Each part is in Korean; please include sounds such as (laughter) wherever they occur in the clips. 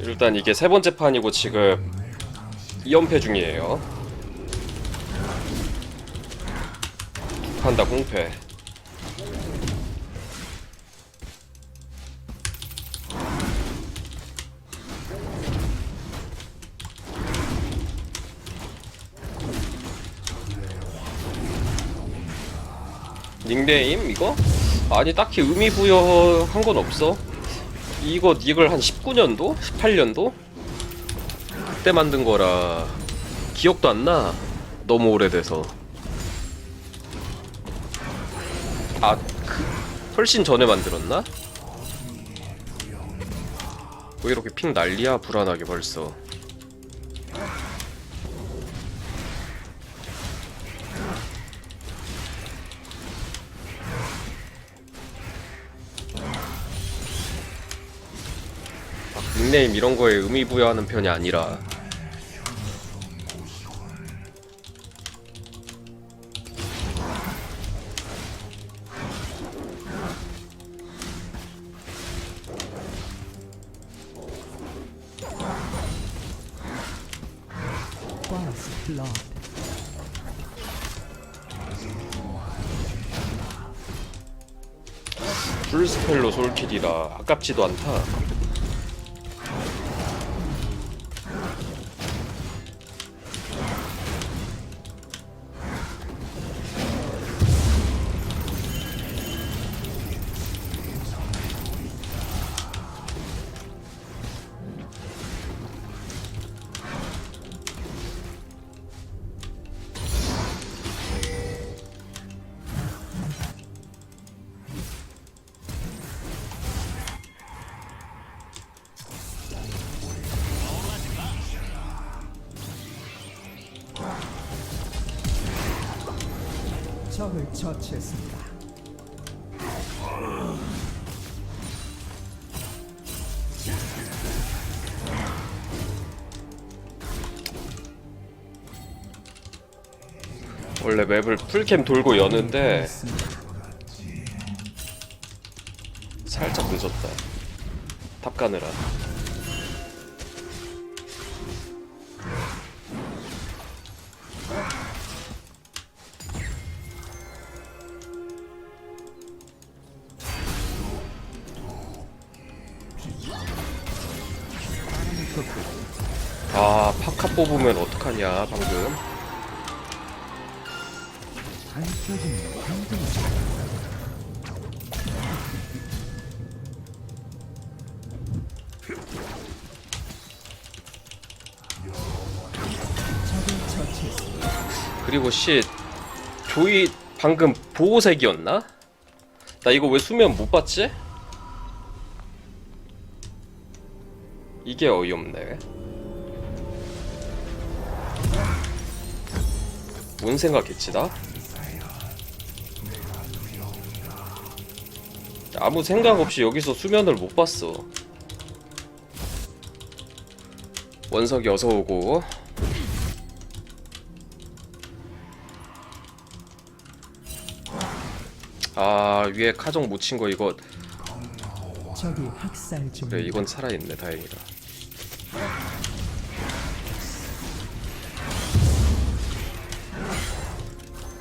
일단 이게 세 번째 판이고 지금 2연패 중이에요. 판다 공패. 닉네임 이거? 아니 딱히 의미 부여한 건 없어. 이거 닉을 한 19년도? 18년도? 그때 만든 거라 기억도 안 나. 너무 오래돼서. 아, 그, 훨씬 전에 만들었나? 왜 이렇게 핑 난리야? 불안하게 벌써. 닉네임 이런 거에 의미 부여하는 편이 아니라. 풀스펠로 솔킬이라 아깝지도 않다. 적을 처치했습니다. 원래 맵을 풀캠 돌고 여는데 살짝 늦었다. 탑 가느라. 뽑으면 어떡하냐 방금. 그리고 씨 조이 방금 보호색이었나? 나 이거 왜 수면 못 봤지? 이게 어이없네. 뭔 생각했지 나? 아무 생각 없이 여기서 수면을 못 봤어. 원석이 어서 오고 아 위에 카정 못 친 거 이거. 그래 이건 살아있네 다행이다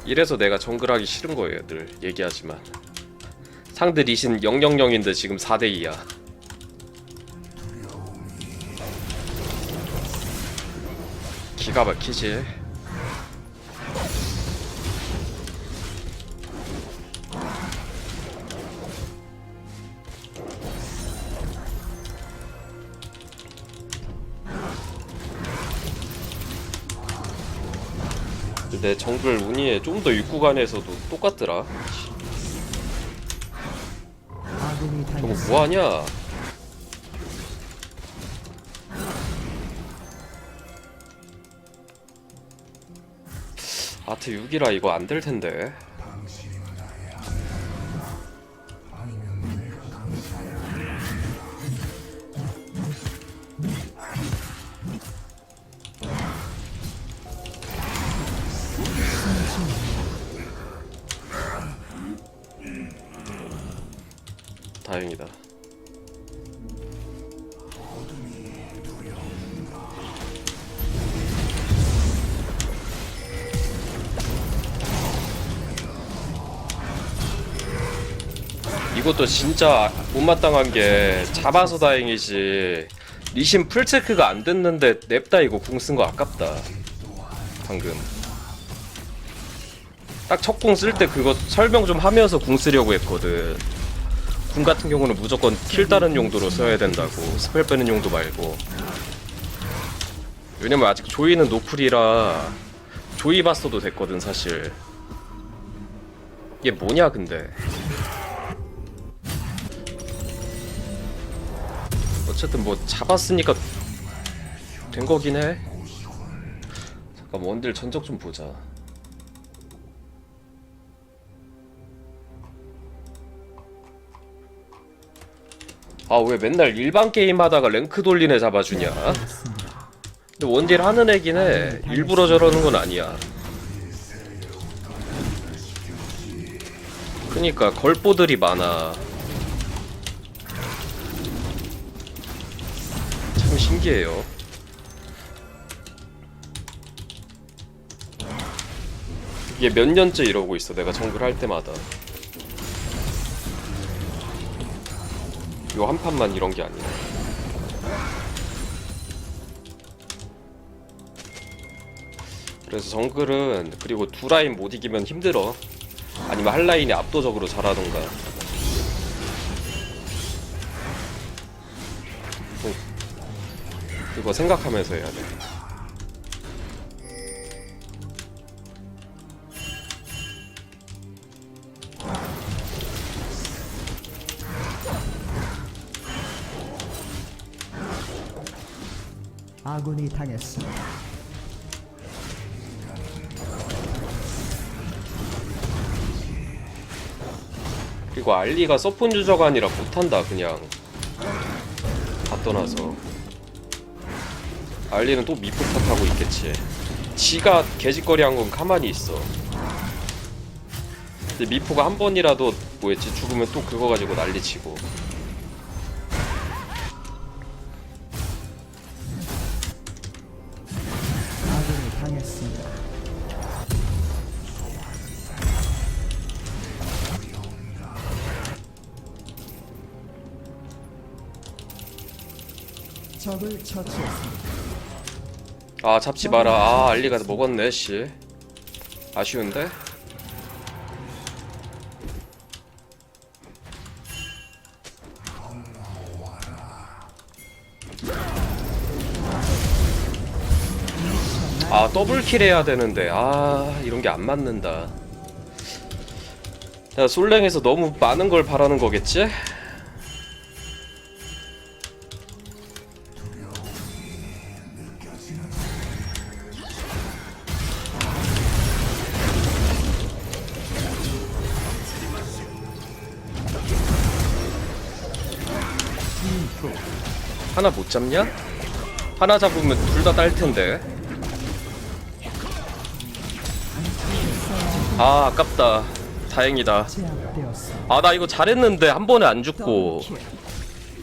이래서 내가 정글하기 싫은 거예요 늘 얘기하지만. 상대 리신 000인데 지금 4대2야. 기가 막히지 근데 정글 운이에 좀 더 육구간에서도 똑같더라 저거. 뭐하냐 아트 6이라 이거 안 될 텐데 다행이다. 이것도 진짜 못마땅한 게 잡아서 다행이지. 리신 풀체크가 안 됐는데 냅다 이거 궁 쓴 거 아깝다. 방금. 딱 첫 궁 쓸 때 그거 설명 좀 하면서 궁 쓰려고 했거든. 궁 같은 경우는 무조건 킬 다른 용도로 써야 된다고 스펠 빼는 용도 말고. 왜냐면 아직 조이는 노플이라 조이 봤어도 됐거든 사실. 이게 뭐냐 근데. 어쨌든 뭐 잡았으니까 된 거긴 해. 잠깐 원딜 전적 좀 보자 아 왜 맨날 일반 게임 하다가 랭크 돌린 애 잡아주냐. 근데 원딜 하는 애긴 해. 일부러 저러는 건 아니야. 그니까 걸보들이 많아. 참 신기해요. 이게 몇 년째 이러고 있어 내가 정글 할 때마다 요 한 판만 이런 게 아니야. 그래서 정글은 그리고 두 라인 못 이기면 힘들어. 아니면 한 라인이 압도적으로 잘하던가. 어, 이거 생각하면서 해야 돼 아군이 당했습니다. 그리고 알리가 서폰 유저가 아니라 못한다 그냥. 다 떠나서. 알리는 또 미포 탓하고 있겠지. 지가 개짓거리 한 건 가만히 있어. 근데 미포가 한 번이라도 뭐였지? 죽으면 또 그거 가지고 난리치고 적을 처치했습니다. 아 잡지 마라. 아 알리가 먹었네 씨. 아쉬운데? 아 더블킬 해야 되는데. 아 이런 게 안 맞는다. 내가 솔랭에서 너무 많은 걸 바라는 거겠지? 못 잡냐? 하나 잡으면 둘 다 딸 텐데. 아 아깝다. 다행이다. 아 나 이거 잘했는데 한 번에 안 죽고.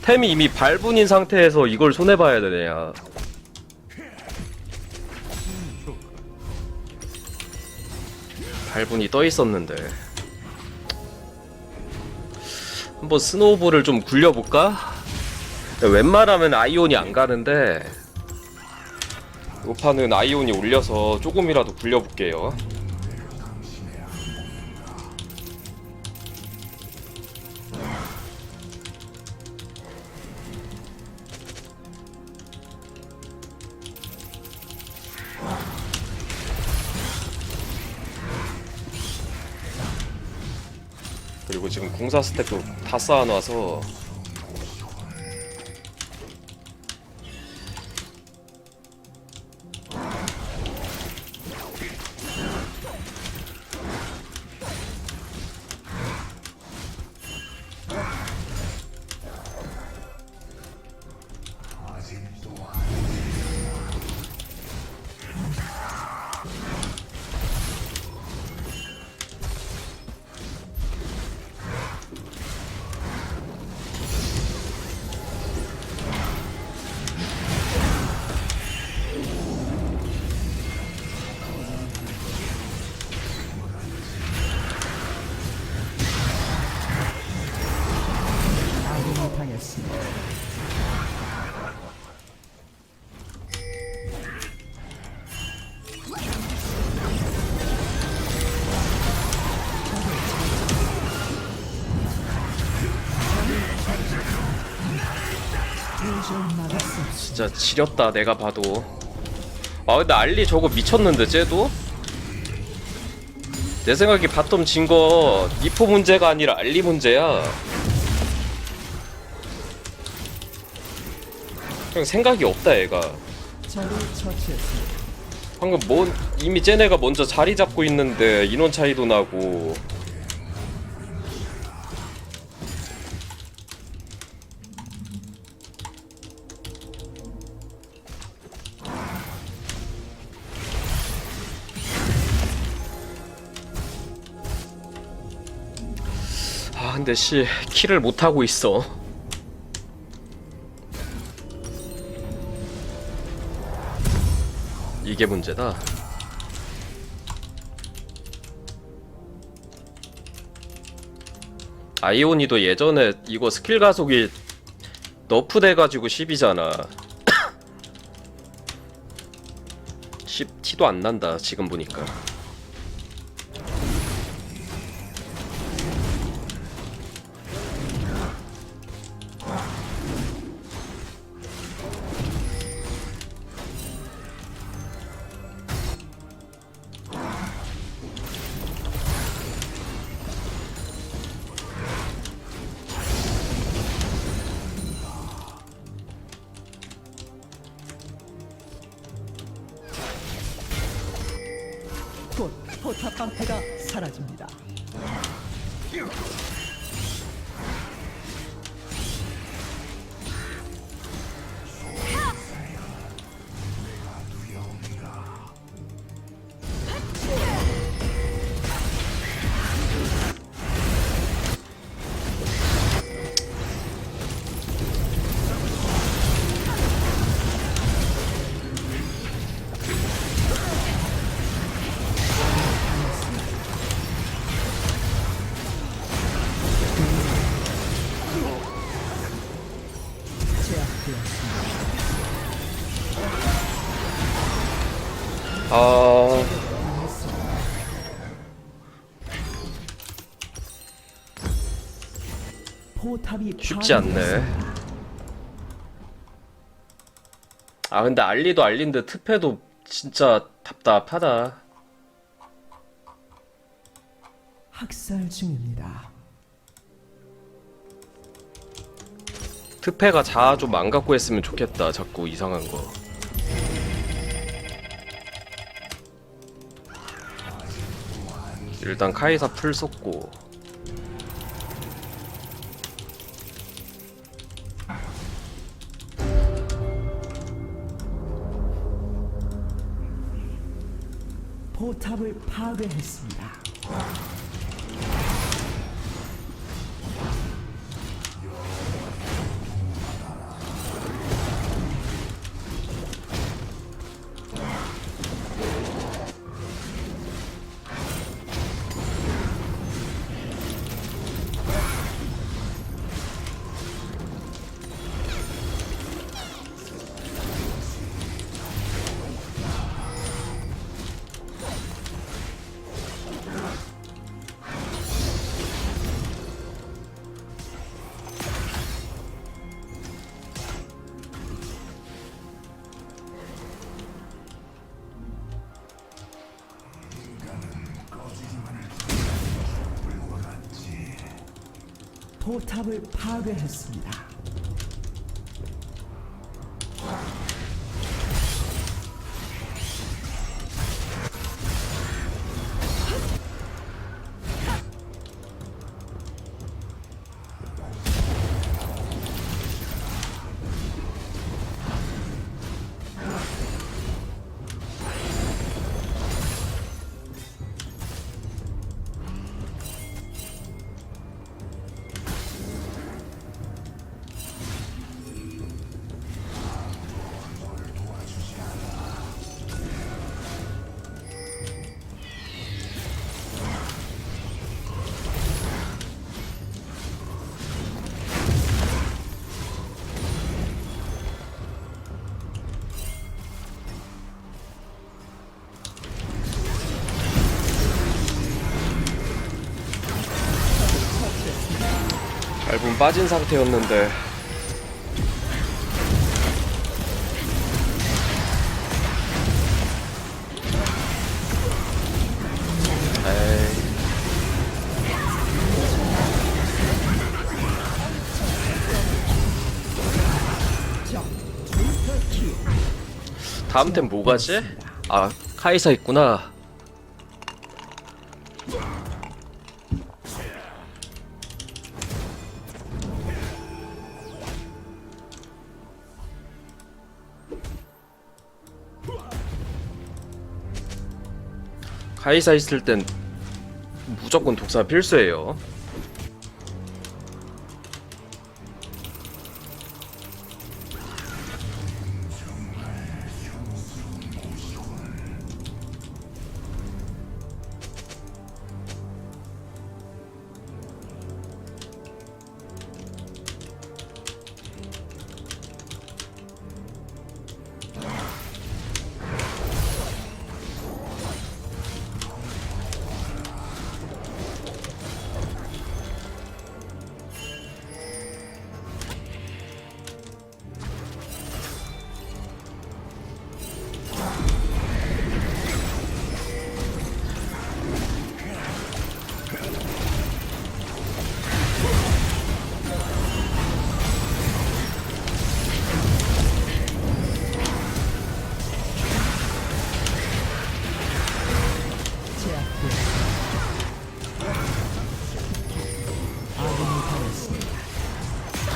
템이 이미 발분인 상태에서 이걸 손해 봐야 되냐. 발분이 떠 있었는데. 한번 스노우볼을 좀 굴려볼까? 웬만하면 아이온이 안 가는데 이 판은 아이온이 올려서 조금이라도 굴려볼게요. 그리고 지금 공사 스택도 다 쌓아놔서 진짜 지렸다 내가 봐도 아 근데 알리 저거 미쳤는데 쟤도? 내 생각에 바텀 진 거 니포 문제가 아니라 알리 문제야 그냥 생각이 없다 얘가. 방금 뭔 이미 쟤네가 먼저 자리 잡고 있는데 인원 차이도 나고 아 근데 씨 킬을 못 하고 있어 이게 문제다. 아이오니도 예전에 이거 스킬 가속이 너프 돼가지고 10이잖아. 10 (coughs) 티도 안 난다 지금 보니까. 포탑 방패가 사라집니다. 쉽지 않네. 아 근데 알리도 알린데 트페도 진짜 답답하다. 학살 중입니다. 트페가 자아 좀 안 갖고 했으면 좋겠다. 자꾸 이상한 거. 일단 카이사 풀 쏟고 포탑을 파괴했습니다. 포탑을 파괴했습니다. 2분 빠진 상태였는데. 다음 템 뭐가지? 아 카이사 있구나 카이사 있을 땐 무조건 독사 필수예요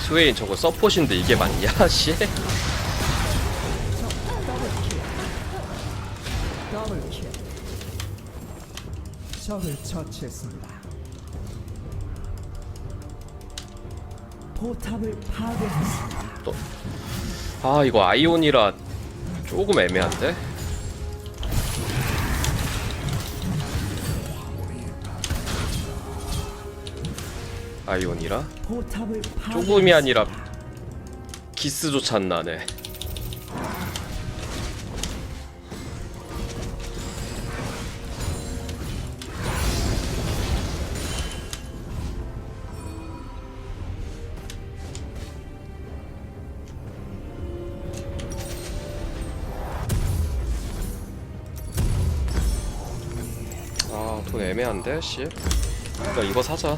스웨인 저거 서폿인데 이게 맞냐 (laughs) 씨? 적을 처치했습니다. 포탑을 파괴했습니다. 또. 아 이거 아이온이라 조금 애매한데? 아이온이라? 조금이 아니라. 기스조차 안 나네 아 돈 애매한데 씨 그러니까 이거 사자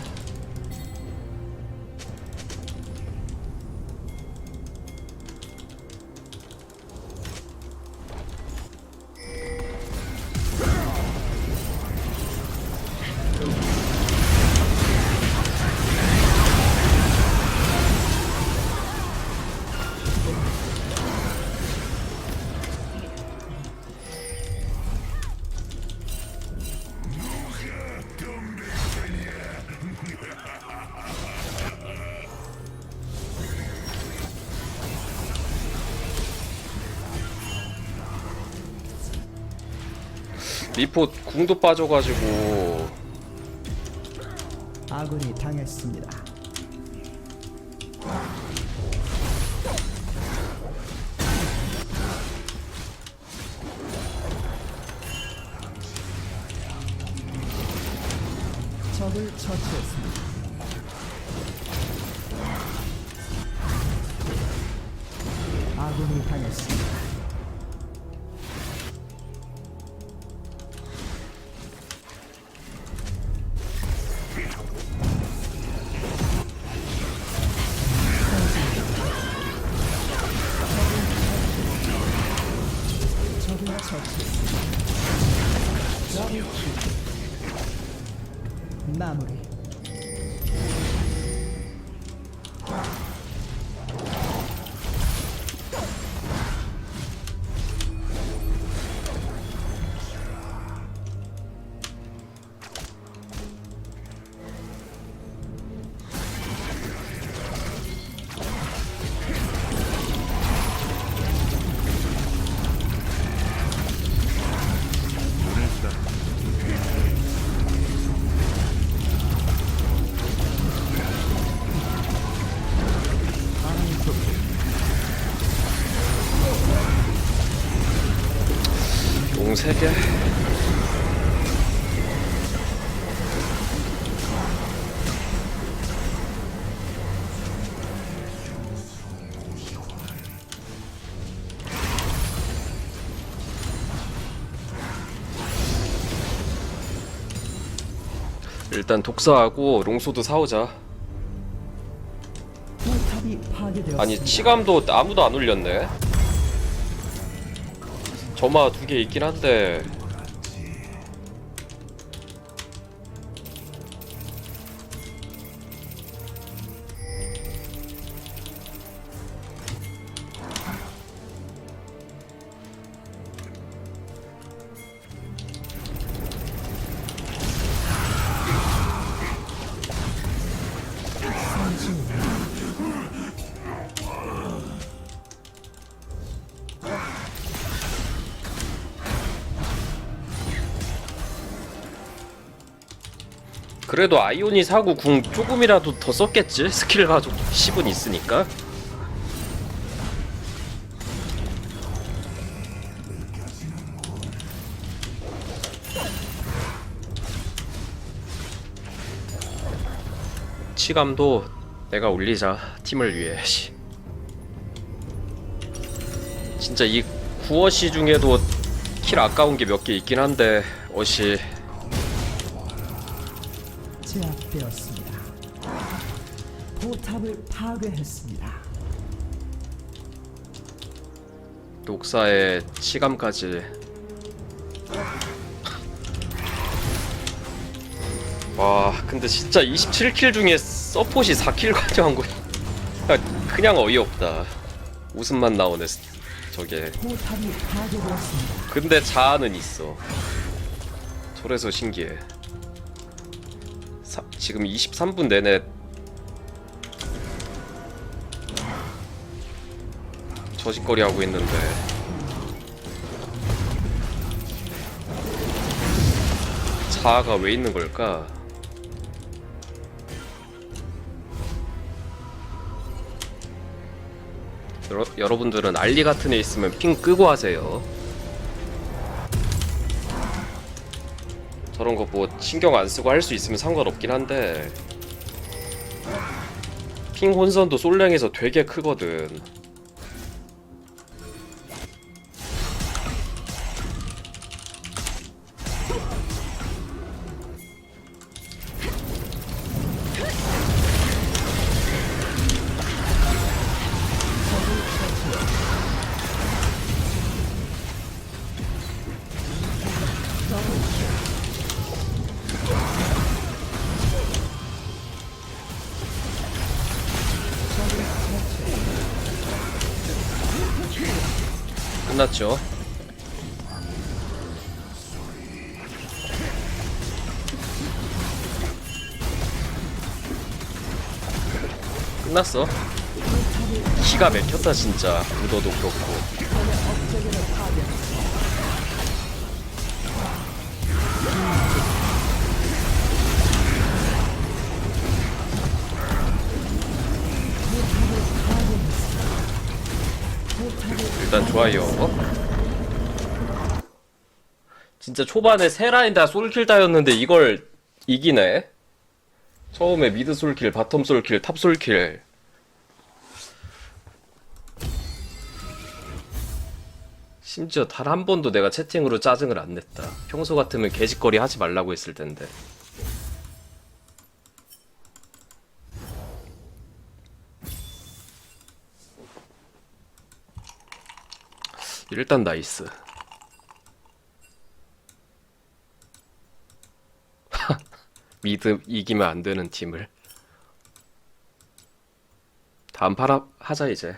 미포 궁도 빠져가지고 아군이 당했습니다. 세개. 일단 독사하고 롱소드 사오자. 아니 치감도 아무도 안 울렸네. 점화 두 개 있긴 한데 그래도 아이오니 사고 궁 조금이라도 더 썼겠지? 스킬 가족 10은 있으니까. 치감도 내가 올리자 팀을 위해. 씨. 진짜 이 구어시 중에도 킬 아까운 게 몇 개 있긴 한데 어시 제압되었습니다. 포탑을 파괴했습니다. 녹사의 치감까지 와 근데 진짜 27킬 중에 서폿이 4킬 가져간 거야 그냥- 어이없다 웃음만 나오네 스- 저게 포탑이 파괴되었습니다. 근데 자아는 있어 저래서 신기해 사- 지금 23분 내내 저짓거리 하고 있는데 자아가 왜 있는 걸까? 여러, 여러분들은 알리 같은 애 있으면 핑 끄고 하세요. 저런 거뭐 신경 안 쓰고 할 수 있으면 상관없긴 한데 핑 혼선도 솔랭에서 되게 크거든. 끝났죠. 끝났어. 기가 막혔다 진짜. 우도도 그렇고. 좋아요. 진짜 초반에 세 라인 다 솔킬 따였는데 이걸 이기네. 처음에 미드 솔킬, 바텀 솔킬, 탑 솔킬. 심지어 단 한 번도 내가 채팅으로 짜증을 안 냈다. 평소 같으면 개짓거리 하지 말라고 했을 텐데. 일단 나이스. (laughs) 미드 이기면 안 되는 팀을. 다음 파라 하자 이제.